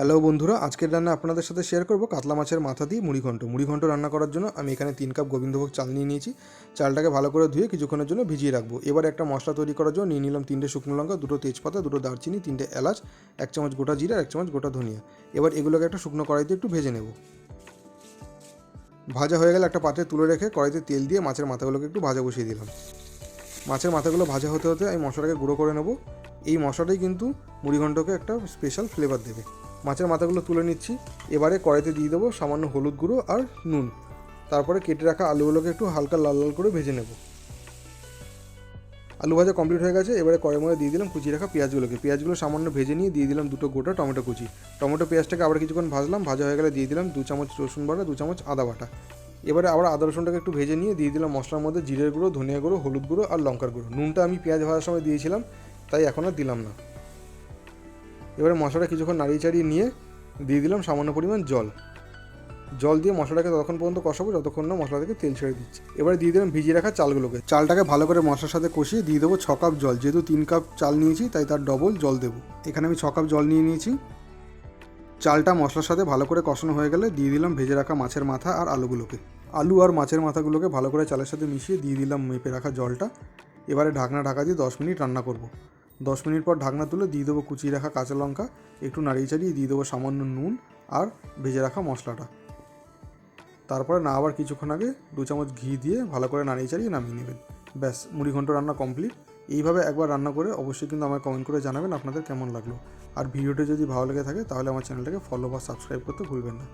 Hello বন্ধুরা, আজকের রান্না আপনাদের সাথে শেয়ার করব কাতলা মাছের মাথা দিয়ে মুড়িঘণ্ট মুড়িঘণ্ট রান্না করার জন্য আমি এখানে তিন কাপ গোবিন্দভোগ চাল নিয়ে নিয়েছি। চালটাকে ভালো করে ধুয়ে কিছুক্ষণের জন্য ভিজিয়ে রাখব। এবার একটা মশলা তৈরি করার জন্য নিয়ে নিলাম তিনটে শুকনো লঙ্কা, দুটো তেজপাতা, দুটো দারচিনি, তিনটে এলাচ, এক চামচ গোটা জিরা, এক চামচ গোটা ধনিয়া। এবার এগুলোকে একটা শুকনো কড়াইতে একটু ভেজে নেব। ভাজা হয়ে গেলে একটা পাত্রে তুলে রেখে কড়াইতে তেল দিয়ে মাছের মাথাগুলোকে একটু ভাজা বসিয়ে দিলাম। মাছের মাথাগুলো ভাজা হতে হতে আমি মশলাটাকে গুঁড়ো করে নেব। এই মশলাটাই কিন্তু মুড়িঘণ্টকে একটা স্পেশাল ফ্লেভার দেবে। মাছের মাথাগুলো তুলে নিচ্ছি। এবারে কড়াইতে দিয়ে দেবো সামান্য হলুদ গুঁড়ো আর নুন। তারপরে কেটে রাখা আলুগুলোকে একটু হালকা লাল লাল করে ভেজে নেব। আলু ভাজা কমপ্লিট হয়ে গেছে, এবারে কড়াইয়ের মধ্যে দিয়ে দিলাম কুচি রাখা পেঁয়াজগুলোকে। পেঁয়াজগুলো সামান্য ভেজে নিয়ে দিয়ে দিলাম দুটো গোটা টমেটো কুচি। টমেটো পেঁয়াজটাকে আবার কিছুক্ষণ ভাজলাম, ভাজা হয়ে গেলে দিয়ে দিলাম দু চামচ রসুন বাটা, দু চামচ আদা বাটা। এবারে আবার আদা রসুনটাকে একটু ভেজে নিয়ে দিয়ে দিলাম মশলার মধ্যে জিরের গুঁড়ো, ধনিয়া গুঁড়ো, হলুদ গুঁড়ো আর লঙ্কার গুঁড়ো। নুনটা আমি পেঁয়াজ ভাজার সময় দিয়েছিলাম, তাই এখন আর দিলাম না। এবারে মশলাটা কিছুক্ষণ নাড়িয়ে চাড়িয়ে নিয়ে দিয়ে দিলাম সামান্য পরিমাণ জল। জল দিয়ে মশলাটাকে ততক্ষণ পর্যন্ত কষাবো, যতক্ষণ না মশলা থেকে তেল ছেড়ে দিচ্ছি। এবারে দিয়ে দিলাম ভিজিয়ে রাখা চালগুলোকে। চালটাকে ভালো করে মশলার সাথে কষিয়ে দিয়ে দেবো ছ কাপ জল। যেহেতু তিন কাপ চাল নিয়েছি, তাই তার ডবল জল দেবো। এখানে আমি ছ কাপ জল নিয়ে নিয়েছি। চালটা মশলার সাথে ভালো করে কষানো হয়ে গেলে দিয়ে দিলাম ভেজে রাখা মাছের মাথা আর আলুগুলোকে। আলু আর মাছের মাথাগুলোকে ভালো করে চালের সাথে মিশিয়ে দিয়ে দিলাম মেপে রাখা জলটা। এবারে ঢাকনা ঢাকা দিয়ে দশ মিনিট রান্না করব। দশ মিনিট পর ঢাকনা তুলে দিয়ে দেবো কুচিয়ে রাখা কাঁচা লঙ্কা, একটু নাড়িয়ে চাড়িয়ে দিয়ে দেবো সামান্য নুন আর ভেজে রাখা মশলাটা। তারপরে না আবার কিছুক্ষণ আগে দু চামচ ঘি দিয়ে ভালো করে নাড়িয়ে চাড়িয়ে নামিয়ে নেবেন। ব্যাস, মুড়ি ঘন্ট রান্না কমপ্লিট। এইভাবে একবার রান্না করে অবশ্যই কিন্তু আমায় কমেন্ট করে জানাবেন আপনাদের কেমন লাগল। আর ভিডিওটি যদি ভালো লেগে থাকে তাহলে আমার চ্যানেলটাকে ফলো বা সাবস্ক্রাইব করতে ভুলবেন না।